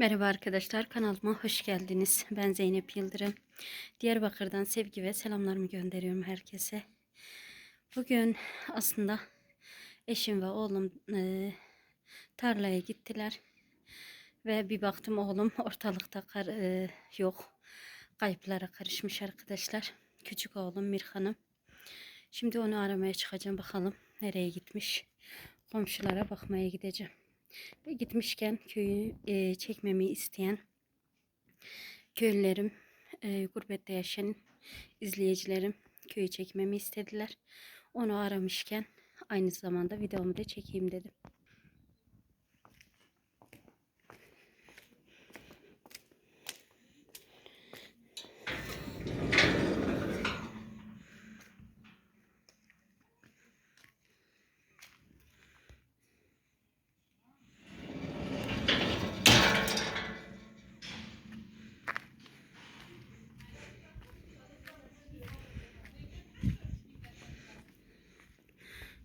Merhaba arkadaşlar kanalıma hoş geldiniz. Ben Zeynep Yıldırım. Diyarbakır'dan sevgi ve selamlarımı gönderiyorum herkese. Bugün aslında eşim ve oğlum e, tarlaya gittiler. Ve bir baktım oğlum ortalıkta kar, e, yok. Kayıplara karışmış arkadaşlar. Küçük oğlum Mirhan'ım. Şimdi onu aramaya çıkacağım bakalım nereye gitmiş. Komşulara bakmaya gideceğim. Ve gitmişken köyü e, çekmemi isteyen köylülerim, e, gurbette yaşayan izleyicilerim köyü çekmemi istediler. Onu aramışken aynı zamanda videomu da çekeyim dedim.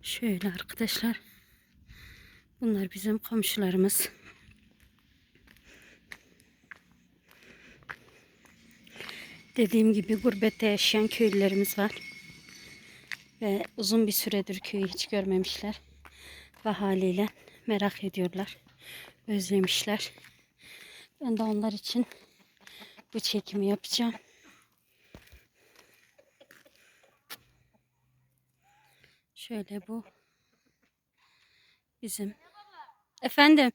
Şöyle arkadaşlar. Bunlar bizim komşularımız. Dediğim gibi gurbette yaşayan köylülerimiz var. Ve uzun bir süredir köyü hiç görmemişler. Ve haliyle merak ediyorlar. Özlemişler. Ben de onlar için bu çekimi yapacağım. Şöyle bu bizim. Efendim.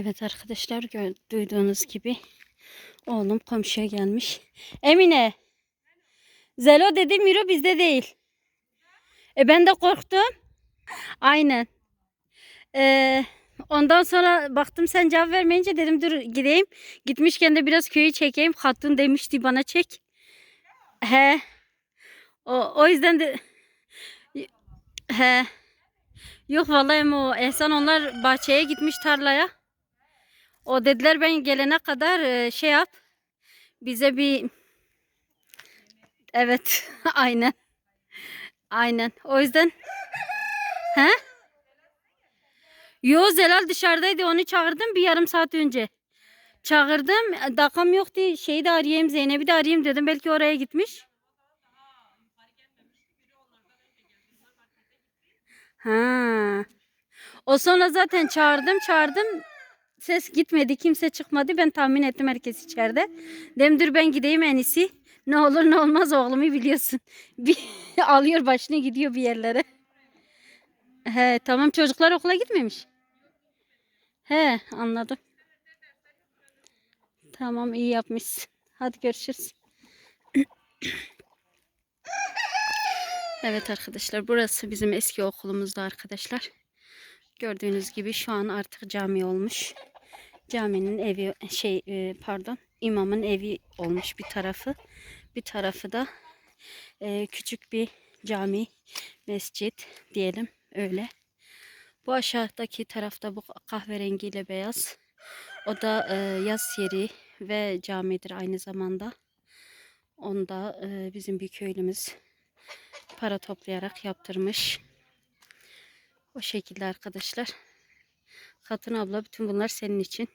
Evet arkadaşlar duyduğunuz gibi oğlum komşuya gelmiş. Emine. Zelo dedi Miro bizde değil. E ben de korktum. Aynen. Ee, ondan sonra baktım sen cevap vermeyince dedim dur gideyim. Gitmişken de biraz köyü çekeyim. Hatun demişti bana çek. He. O, o yüzden de he. Yok vallahi o Ehsan onlar bahçeye gitmiş tarlaya. O dediler ben gelene kadar e, şey yap. Bize bir Evet, aynen. Aynen. O yüzden He? Yo Zelal dışarıdaydı. Onu çağırdım bir yarım saat önce. Çağırdım. Dakam yoktu. Şeyi de arayayım. Zeynep'i de arayayım dedim. Belki oraya gitmiş. Ha. O sonra zaten çağırdım çağırdım. Ses gitmedi. Kimse çıkmadı. Ben tahmin ettim herkes içeride. Dedim dur ben gideyim en iyisi. Ne olur ne olmaz oğlumu biliyorsun. Bir alıyor başını gidiyor bir yerlere. He tamam çocuklar okula gitmemiş. He anladım. Tamam iyi yapmışsın. Hadi görüşürüz. Evet arkadaşlar burası bizim eski okulumuzda arkadaşlar. Gördüğünüz gibi şu an artık cami olmuş. Caminin evi şey e, pardon imamın evi olmuş bir tarafı. Bir tarafı da e, küçük bir cami, mescit diyelim öyle. Bu aşağıdaki tarafta bu kahverengiyle beyaz. O da e, yaz yeri ve camidir aynı zamanda. Onda bizim bir köylümüz para toplayarak yaptırmış. O şekilde arkadaşlar. Katın abla bütün bunlar senin için.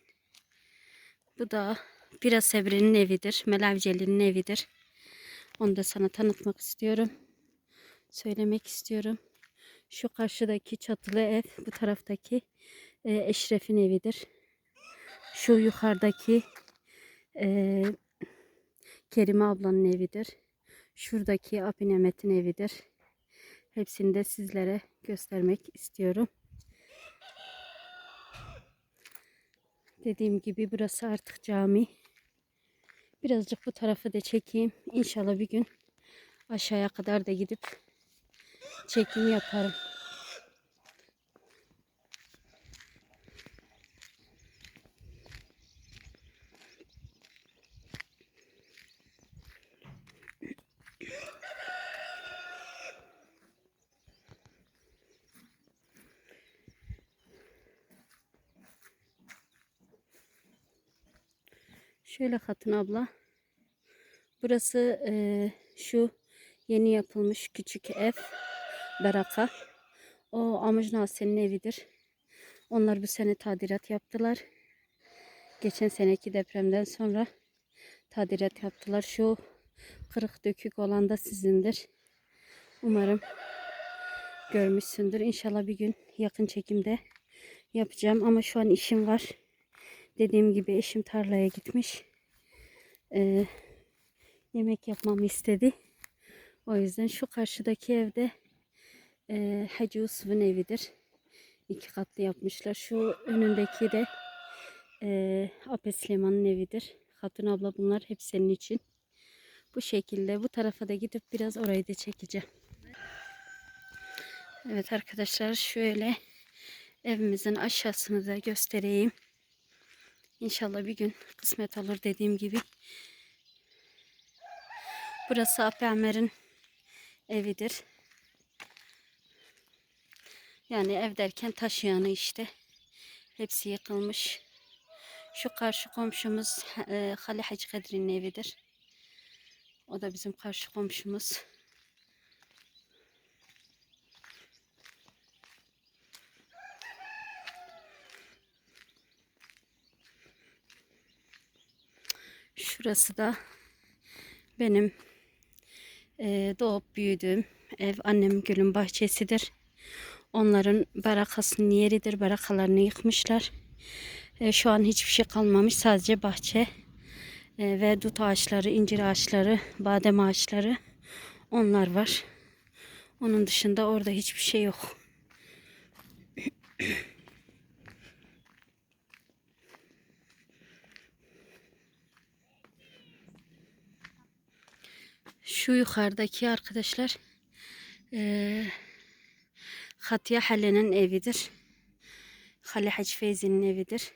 Bu da Pira Sebri'nin evidir. Melavceli'nin evidir. Onu da sana tanıtmak istiyorum. Söylemek istiyorum. Şu karşıdaki çatılı ev bu taraftaki e, Eşref'in evidir. Şu yukarıdaki e, Kerime ablanın evidir. Şuradaki Apinemet'in evidir. Hepsini de sizlere göstermek istiyorum. Dediğim gibi burası artık cami. Birazcık bu tarafı da çekeyim. İnşallah bir gün aşağıya kadar da gidip çekim yaparım. Şöyle Hatun abla. Burası eee, şu yeni yapılmış küçük ev. Baraka. O Amıc Nasen'in evidir. Onlar bu sene tadilat yaptılar. Geçen seneki depremden sonra tadilat yaptılar. Şu kırık dökük olan da sizindir. Umarım görmüşsündür. İnşallah bir gün yakın çekimde yapacağım. Ama şu an işim var. Dediğim gibi eşim tarlaya gitmiş. Ee, yemek yapmamı istedi. O yüzden şu karşıdaki evde e, Hacı Yusuf'un evidir. İki katlı yapmışlar. Şu önündeki de e, Apet Süleyman'ın evidir. Hatun abla bunlar hep senin için. Bu şekilde bu tarafa da gidip biraz orayı da çekeceğim. Evet arkadaşlar şöyle evimizin aşağısını da göstereyim. İnşallah bir gün kısmet olur dediğim gibi. Burası Apemer'in evidir. Yani ev derken taşıyanı işte. Hepsi yıkılmış. Şu karşı komşumuz e, Hali Hacı Kadri'nin evidir. O da bizim karşı komşumuz. Şurası da benim e, doğup büyüdüğüm ev annem gülün bahçesidir. Onların barakasının yeridir. Barakalarını yıkmışlar. E, şu an hiçbir şey kalmamış. Sadece bahçe e, ve dut ağaçları, incir ağaçları, badem ağaçları onlar var. Onun dışında orada hiçbir şey yok. Şu yukarıdaki arkadaşlar eee Hatiye Hale'nin evidir. Hale Hacı Feyzi'nin evidir.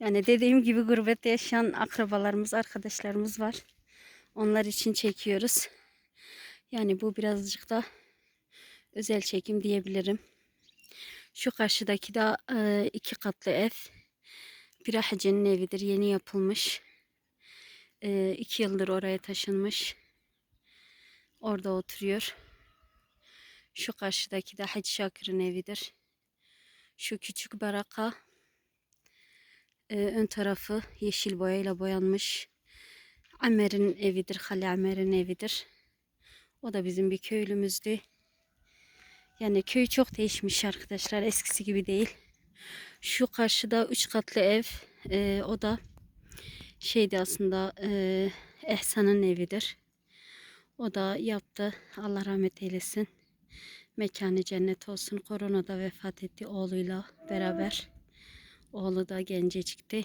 Yani dediğim gibi gurbette yaşayan akrabalarımız, arkadaşlarımız var. Onlar için çekiyoruz. Yani bu birazcık da özel çekim diyebilirim. Şu karşıdaki de e, iki katlı ev. Bir hacının evidir. Yeni yapılmış. E, iki yıldır oraya taşınmış. Orada oturuyor. Şu karşıdaki de Hacı Şakir'in evidir. Şu küçük baraka e, ön tarafı yeşil boyayla boyanmış. Amer'in evidir. Hali Amer'in evidir. O da bizim bir köylümüzdü. Yani köy çok değişmiş arkadaşlar. Eskisi gibi değil. Şu karşıda üç katlı ev. e, o da şeydi aslında e, Ehsan'ın evidir. O da yaptı. Allah rahmet eylesin. Mekanı cennet olsun. Koronada vefat etti oğluyla beraber. Oğlu da gencecikti.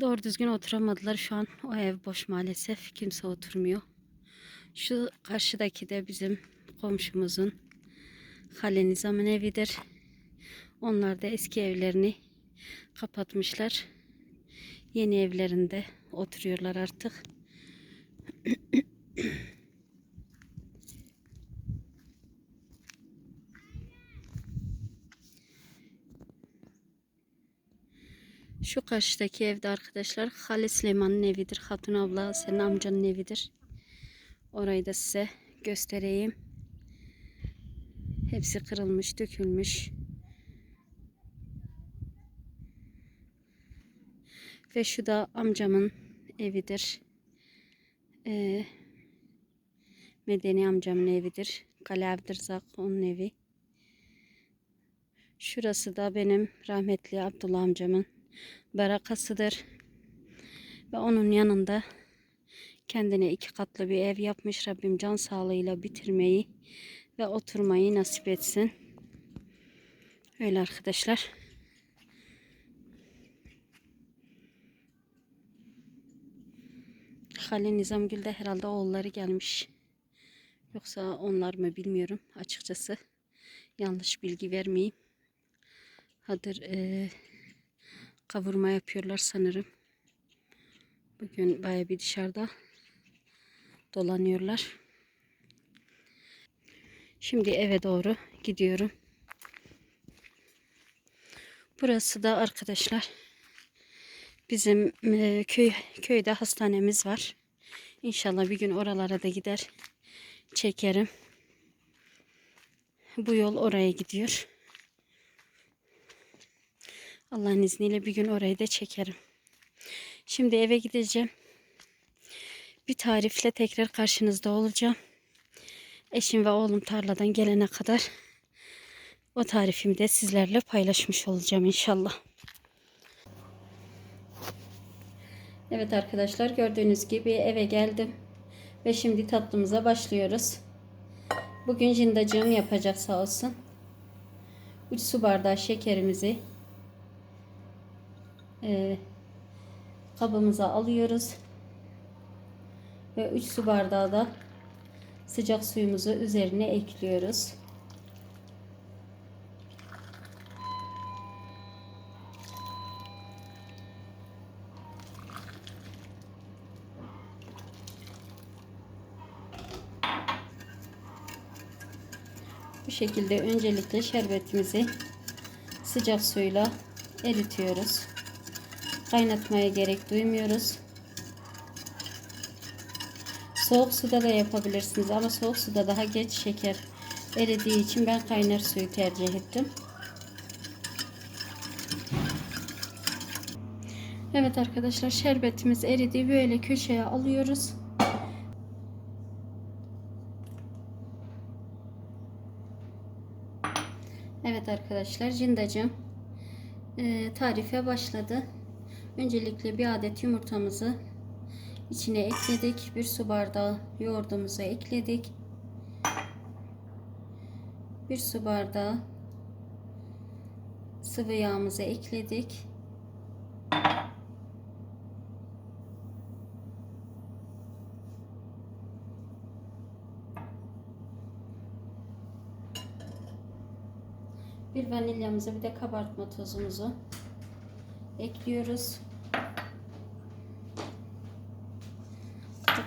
Doğru düzgün oturamadılar. Şu an o ev boş maalesef. Kimse oturmuyor. Şu karşıdaki de bizim komşumuzun Halil Nizam'ın evidir. Onlar da eski evlerini kapatmışlar. Yeni evlerinde oturuyorlar artık. Şu karşıdaki evde arkadaşlar Halil Süleyman'ın evidir. Hatun abla senin amcanın evidir. Orayı da size göstereyim. Hepsi kırılmış, dökülmüş. Ve şu da amcamın evidir. Ee, Medeni amcamın evidir. Kale Abdürzak onun evi. Şurası da benim rahmetli Abdullah amcamın barakasıdır. Ve onun yanında kendine iki katlı bir ev yapmış. Rabbim can sağlığıyla bitirmeyi ve oturmayı nasip etsin. Öyle arkadaşlar. Halil Nizamgül de herhalde oğulları gelmiş. Yoksa onlar mı bilmiyorum açıkçası. Yanlış bilgi vermeyeyim. Hadır e, kavurma yapıyorlar sanırım. Bugün baya bir dışarıda dolanıyorlar. Şimdi eve doğru gidiyorum. Burası da arkadaşlar Bizim e, köy köyde hastanemiz var. İnşallah bir gün oralara da gider çekerim. Bu yol oraya gidiyor. Allah'ın izniyle bir gün orayı da çekerim. Şimdi eve gideceğim. Bir tarifle tekrar karşınızda olacağım. Eşim ve oğlum tarladan gelene kadar o tarifimi de sizlerle paylaşmış olacağım inşallah. Evet arkadaşlar gördüğünüz gibi eve geldim. Ve şimdi tatlımıza başlıyoruz. Bugün jindacığım yapacak sağ olsun. 3 su bardağı şekerimizi e, kabımıza alıyoruz. Ve 3 su bardağı da sıcak suyumuzu üzerine ekliyoruz. Şekilde öncelikle şerbetimizi sıcak suyla eritiyoruz. Kaynatmaya gerek duymuyoruz. Soğuk suda da yapabilirsiniz ama soğuk suda daha geç şeker eridiği için ben kaynar suyu tercih ettim. Evet arkadaşlar şerbetimiz eridi. Böyle köşeye alıyoruz. Evet arkadaşlar cindacığım e, tarife başladı. Öncelikle bir adet yumurtamızı içine ekledik. Bir su bardağı yoğurdumuzu ekledik. Bir su bardağı sıvı yağımızı ekledik. Vanilyamızı bir de kabartma tozumuzu ekliyoruz.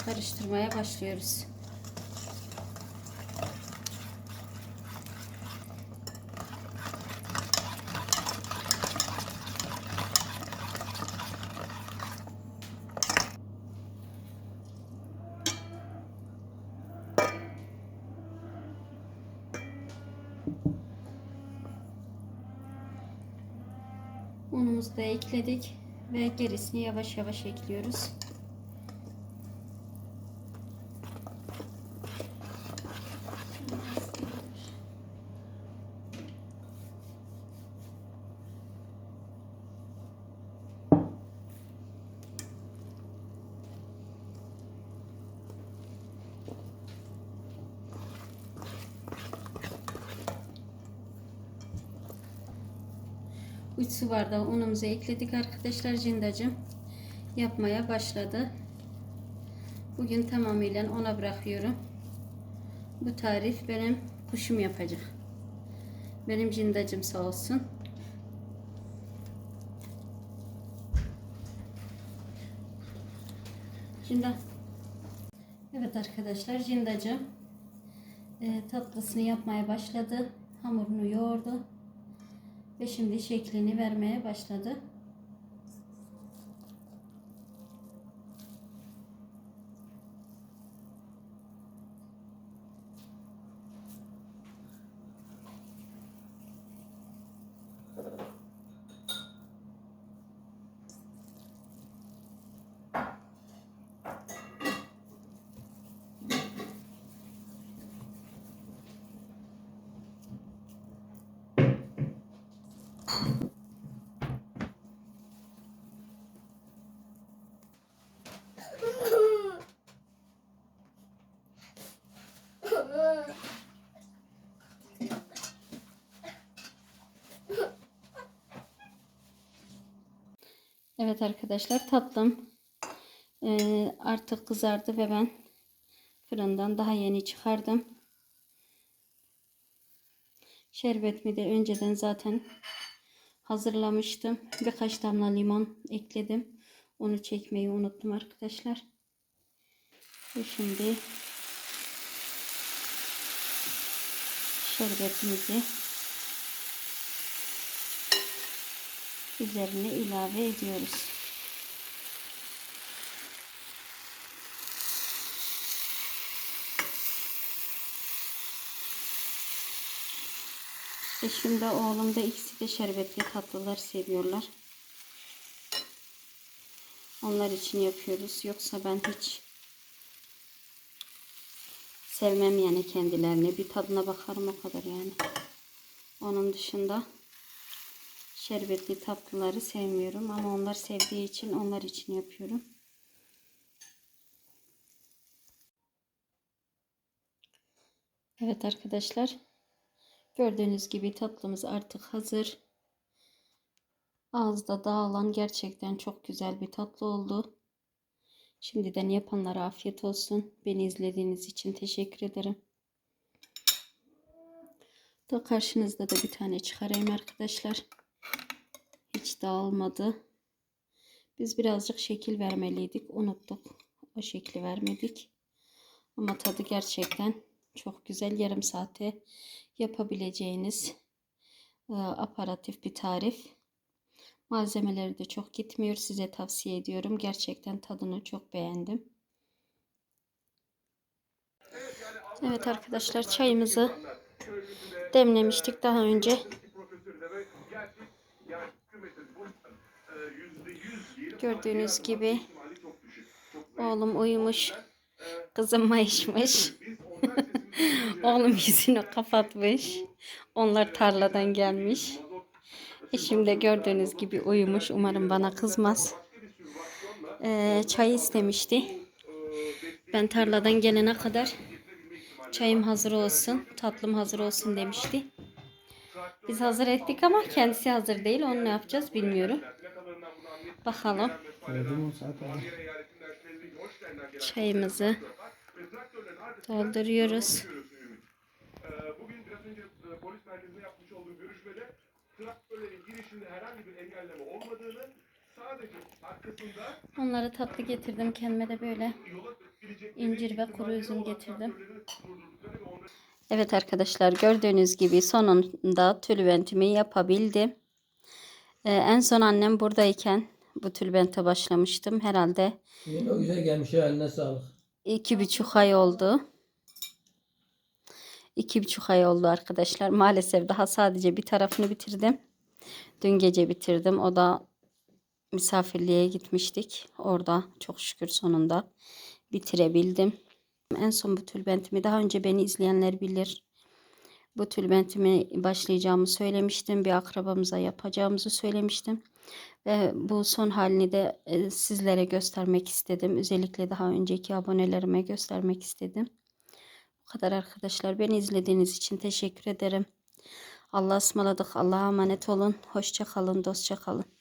Karıştırmaya başlıyoruz. Unumuzu da ekledik ve gerisini yavaş yavaş ekliyoruz. Üç su bardağı unumuzu ekledik arkadaşlar cindacım yapmaya başladı. Bugün tamamıyla ona bırakıyorum. Bu tarif benim kuşum yapacak. Benim cindacım sağ olsun. Cinda. Evet arkadaşlar cindacım e, tatlısını yapmaya başladı. Hamurunu yoğurdu. Ve şimdi şeklini vermeye başladı. Evet arkadaşlar tatlım eee, artık kızardı ve ben fırından daha yeni çıkardım. Şerbetimi de önceden zaten hazırlamıştım. Birkaç damla limon ekledim. Onu çekmeyi unuttum arkadaşlar. Ve şimdi şerbetimizi üzerine ilave ediyoruz. Eşim de oğlum da ikisi de şerbetli tatlılar seviyorlar. Onlar için yapıyoruz. Yoksa ben hiç sevmem yani kendilerini. Bir tadına bakarım o kadar yani. Onun dışında şerbetli tatlıları sevmiyorum ama onlar sevdiği için onlar için yapıyorum. Evet arkadaşlar. Gördüğünüz gibi tatlımız artık hazır. Ağızda dağılan gerçekten çok güzel bir tatlı oldu. Şimdiden yapanlara afiyet olsun. Beni izlediğiniz için teşekkür ederim. Da karşınızda da bir tane çıkarayım arkadaşlar. Hiç dağılmadı. Biz birazcık şekil vermeliydik. Unuttuk. O şekli vermedik. Ama tadı gerçekten çok güzel. Yarım saate yapabileceğiniz e, aparatif bir tarif. Malzemeleri de çok gitmiyor. Size tavsiye ediyorum. Gerçekten tadını çok beğendim. Evet arkadaşlar çayımızı demlemiştik daha önce. Gördüğünüz gibi oğlum uyumuş. Kızım mayışmış. oğlum yüzünü kapatmış. Onlar tarladan gelmiş. Eşim de gördüğünüz gibi uyumuş. Umarım bana kızmaz. Ee, çay istemişti. Ben tarladan gelene kadar çayım hazır olsun, tatlım hazır olsun demişti. Biz hazır ettik ama kendisi hazır değil. Onu ne yapacağız bilmiyorum. Bakalım. Çayımızı dolduruyoruz. Bugün biraz önce e, polis merkezinde yapmış olduğum görüşmede traktörlerin girişinde herhangi bir engelleme olmadığını sadece arkasında Onlara tatlı getirdim. Kendime de böyle incir ve kuru üzüm getirdim. Evet arkadaşlar gördüğünüz gibi sonunda tülbentimi yapabildim. Ee, en son annem buradayken bu tülbente başlamıştım. Herhalde Yine o güzel gelmiş ya eline sağlık. iki buçuk ay oldu. İki buçuk ay oldu arkadaşlar. Maalesef daha sadece bir tarafını bitirdim. Dün gece bitirdim. O da misafirliğe gitmiştik. Orada çok şükür sonunda bitirebildim. En son bu tülbentimi daha önce beni izleyenler bilir. Bu tülbentimi başlayacağımı söylemiştim. Bir akrabamıza yapacağımızı söylemiştim. Ve bu son halini de e, sizlere göstermek istedim. Özellikle daha önceki abonelerime göstermek istedim. Bu kadar arkadaşlar. Beni izlediğiniz için teşekkür ederim. Allah'a ısmarladık. Allah'a emanet olun. Hoşça kalın, dostça kalın.